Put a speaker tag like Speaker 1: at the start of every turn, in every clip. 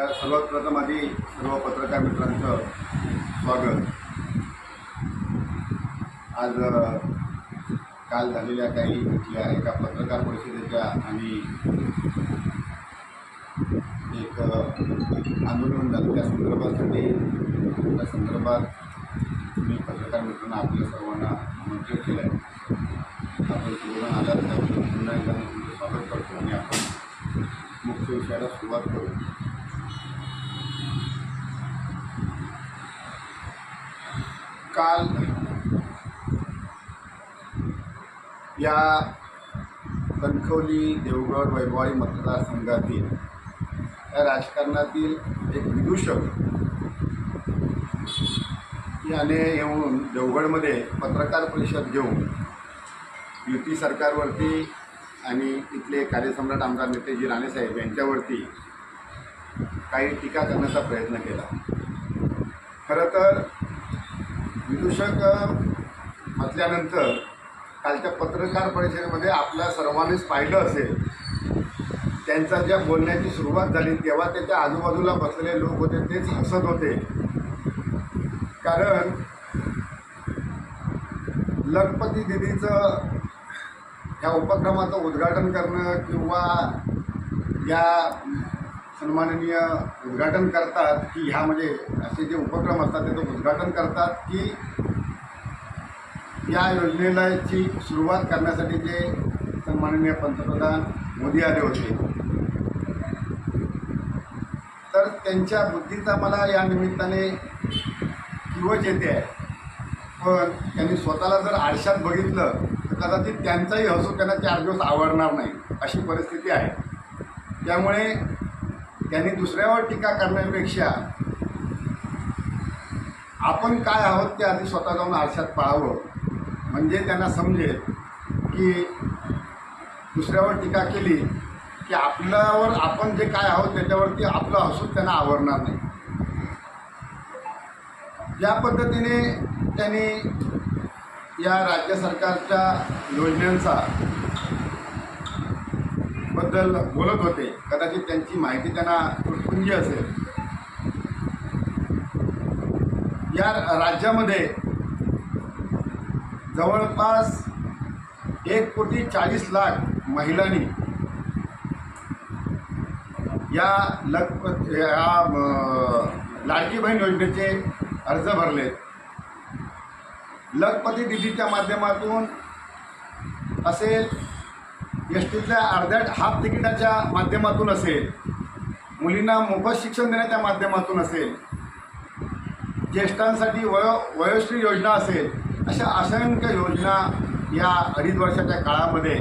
Speaker 1: तर सर्वात प्रथम आधी सर्व पत्रकार मित्रांचं स्वागत. आज काल झालेल्या काही इथल्या एका पत्रकार परिषदेच्या आणि एक आंदोलन झालं. त्या संदर्भासाठी त्या संदर्भात मी पत्रकार मित्रांना आपल्या सर्वांना आमंत्रित केलं आहे आपण सुरुवात आलात त्याबद्दल पुन्हा एकदा तुमचं स्वागत करतो आणि आपण मुख्य विषयाला सुरुवात करू. काल या कणकवली देवगड वैभवाई मतदारसंघातील या राजकारणातील एक विदूषक याने येऊन देवगडमध्ये पत्रकार परिषद घेऊन युती सरकारवरती आणि इथले कार्यसम्राट आमदार नेतेजी राणेसाहेब यांच्यावरती काही टीका करण्याचा प्रयत्न केला. खरं तर विदूषक म्हटल्यानंतर कालच्या पत्रकार परिषदेमध्ये आपल्या सर्वांनीच पाहिलं असेल त्यांचा ज्या बोलण्याची सुरुवात झाली तेव्हा त्याच्या आजूबाजूला बसलेले लोक होते तेच हसत होते. कारण लखपती दिदीचं ह्या उपक्रमाचं उद्घाटन करणं किंवा या सन्माननीय उद्घाटन करतात की ह्या म्हणजे असे जे उपक्रम असतात त्याचं उद्घाटन करतात की या योजनेलाची सुरुवात करण्यासाठी जे सन्माननीय पंतप्रधान मोदी आले होते. तर त्यांच्या बुद्धीचा मला या निमित्ताने किवच येते आहे. पण त्यांनी स्वतःला जर आरशात बघितलं तर कदाचित त्यांचाही हसू त्यांना चार दिवस आवडणार नाही अशी परिस्थिती आहे. त्यामुळे त्यांनी दुसऱ्यावर टीका करण्यापेक्षा आपण काय आहोत ते आधी स्वतः जाऊन आरशात पाहावं म्हणजे त्यांना समजेल की दुसऱ्यावर टीका केली की आपल्यावर आपण जे काय आहोत त्याच्यावरती आपलं हसूत त्यांना आवडणार नाही. ज्या पद्धतीने त्यांनी या राज्य सरकारच्या योजनांचा बद्दल बोलत होते. कदाचित त्यांची माहिती त्यांना तुटपुंजी असेल. या राज्यामध्ये जवळपास एक कोटी चाळीस लाख महिलांनी या लखपत या लाडकी बहीण योजनेचे अर्ज भरले. लखपती दिल्लीच्या माध्यमातून असेल एस टीतल्या अर्ध्या हाफ तिकिटाच्या माध्यमातून असेल. मुलींना मोफत शिक्षण देण्याच्या माध्यमातून असेल. ज्येष्ठांसाठी वयो वयोश्री योजना असेल अशा असंख्य योजना या अडीच वर्षाच्या काळामध्ये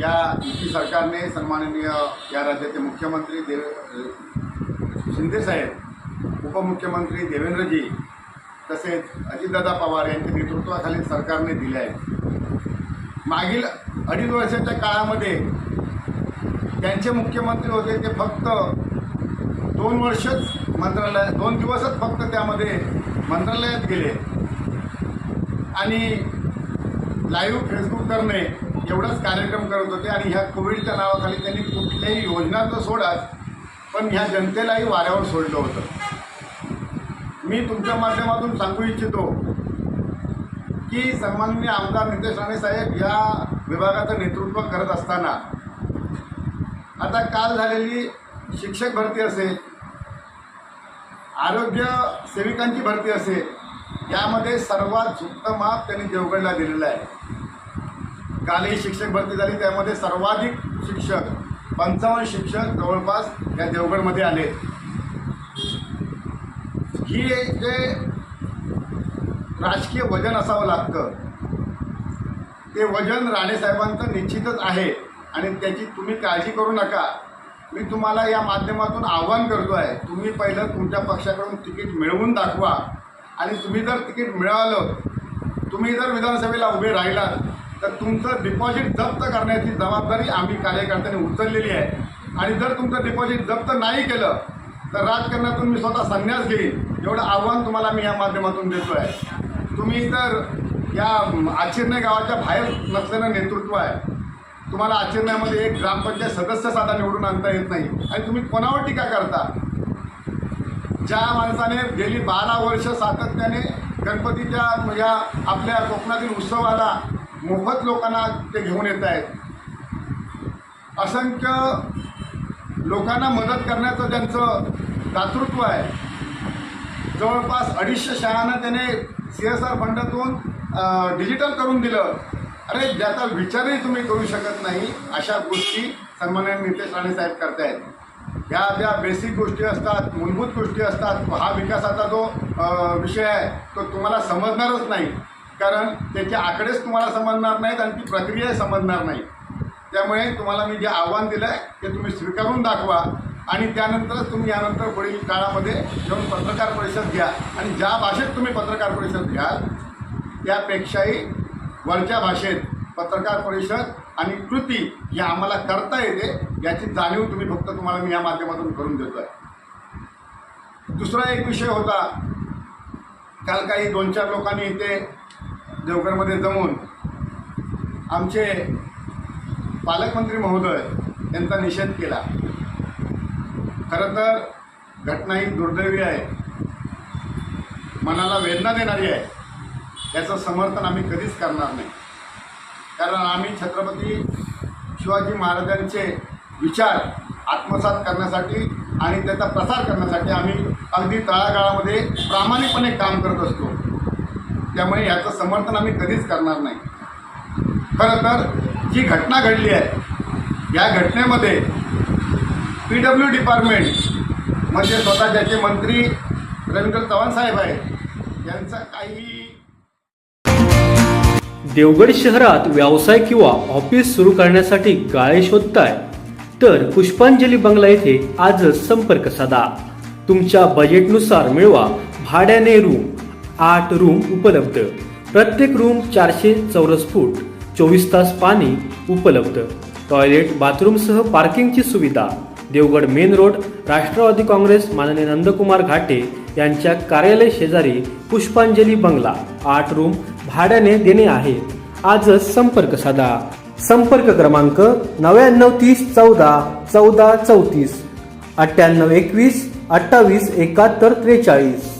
Speaker 1: या युती सरकारने सन्माननीय या राज्याचे मुख्यमंत्री देव शिंदेसाहेब उपमुख्यमंत्री देवेंद्रजी तसेच अजितदादा पवार यांच्या नेतृत्वाखाली सरकारने दिले आहेत. मागील अडीच वर्षाच्या काळामध्ये त्यांचे मुख्यमंत्री होते ते फक्त दोन वर्षच मंत्रालयात दोन दिवसच फक्त त्यामध्ये मंत्रालयात गेले. आणि लाईव्ह फेसबुक करणे एवढाच कार्यक्रम करत होते आणि ह्या कोविडच्या नावाखाली त्यांनी कुठल्याही योजना तर सोडाच पण ह्या जनतेलाही वाऱ्यावर सोडलं होतं. मी तुमच्या माध्यमातून सांगू इच्छितो की सन्माननीय आमदार नितेश राणे साहेब या विभागाचं नेतृत्व करत असताना आता काल झालेली शिक्षक भरती असेल आरोग्य सेविकांची भरती असेल यामध्ये सर्वात झुकतं माप त्यांनी देवगडला दिलेलं आहे. कालही शिक्षक भरती झाली त्यामध्ये सर्वाधिक शिक्षक पंचावन्न शिक्षक जवळपास या देवगडमध्ये आले. ही एक जे राजकीय वजन असावं लागतं. ते वजन राणेसाहेबांचं निश्चितच आहे. आणि त्याची तुम्ही काळजी करू नका. मी तुम्हाला या माध्यमातून आव्हान करतो आहे तुम्ही पहिलं तुमच्या पक्षाकडून तिकीट मिळवून दाखवा. आणि तुम्ही जर तिकीट मिळालं तुम्ही जर विधानसभेला उभे राहिलात तर तुमचं डिपॉझिट जप्त करण्याची जबाबदारी आम्ही कार्यकर्त्यांनी उचललेली आहे. आणि जर तुमचं डिपॉझिट जप्त नाही केलं तर राजकारणातून मी स्वतः संन्यास घेईन. एवढं आव्हान तुम्हाला मी या माध्यमातून देतो आहे तुम्ही तर या आचिरणे गावाच्या बाहेर नसलेलं नेतृत्व आहे. तुम्हाला आचरण्यामध्ये एक ग्रामपंचायत सदस्य साधा निवडून आणता येत नाही. आणि तुम्ही कोणावर टीका करता? ज्या माणसाने गेली बारा वर्ष सातत्याने गणपतीच्या या आपल्या कोकणातील उत्सवाला मोफत लोकांना ते घेऊन येत आहेत. असंख्य लोकांना मदत करण्याचं त्यांचं दातृत्व आहे जवळपास अडीचशे शाळांना त्याने सी एस आर फंडातून डिजिटल करून दिलं. अरे ज्याचा विचारही तुम्ही करू शकत नाही अशा गोष्टी सन्मान्य नितेश राणे साहेब करतायत. ह्या ज्या बेसिक गोष्टी असतात मूलभूत गोष्टी असतात हा विकासाचा जो विषय आहे तो तुम्हाला समजणारच नाही. कारण त्याचे आकडेच तुम्हाला समजणार नाहीत आणि ती प्रक्रियाही समजणार नाही. त्यामुळे तुम्हाला मी जे आव्हान दिलं आहे ते तुम्ही स्वीकारून दाखवा आणि त्यानंतर तुम्ही यानंतर पुढील काळामध्ये येऊन पत्रकार परिषद घ्या. आणि ज्या भाषेत तुम्ही पत्रकार परिषद घ्याल त्यापेक्षाही वरच्या भाषेत पत्रकार परिषद आणि कृती ही आम्हाला करता येते याची जाणीव तुम्ही फक्त तुम्हाला मी या माध्यमातून करून देतो आहे दुसरा एक विषय होता काल काही दोन चार लोकांनी इथे देवघरमध्ये जमून आमचे पालकमंत्री महोदय यांचा निषेध केला. खरं तर घटना ही दुर्दैवी आहे. मनाला वेदना देणारी आहे. याचं समर्थन आम्ही कधीच करणार नाही. कारण आम्ही छत्रपती शिवाजी महाराजांचे विचार आत्मसात करण्यासाठी आणि त्याचा प्रसार करण्यासाठी आम्ही अगदी तळागाळामध्ये प्रामाणिकपणे काम करत असतो. त्यामुळे याचं समर्थन आम्ही कधीच करणार नाही. खरं तर जी घटना घडली आहे या घटनेमध्ये पी डब्ल्यू डिपार्टमेंट म्हणजे स्वतः ज्याचे मंत्री रवींद्र चव्हाण साहेब आहे यांचा काही
Speaker 2: देवगड शहरात व्यवसाय किंवा ऑफिस सुरू करण्यासाठी गाळे शोधताय तर पुष्पांजली बंगला येथे आजच संपर्क साधा. तुमच्या बजेटनुसार मिळवा भाड्याने रूम आठ रूम उपलब्ध. प्रत्येक रूम चारशे चौरस फूट. चोवीस तास पाणी उपलब्ध. टॉयलेट बाथरूमसह पार्किंगची सुविधा. देवगड मेन रोड राष्ट्रवादी काँग्रेस माननीय नंदकुमार घाटे यांच्या कार्यालय शेजारी पुष्पांजली बंगला. आठ रूम भाड्याने देणे आहे. आजच संपर्क साधा. संपर्क क्रमांक नव्याण्णव तीस चौदा चौदा चौतीस अठ्ठ्याण्णव एकवीस अठ्ठावीस एकाहत्तर त्रेचाळीस.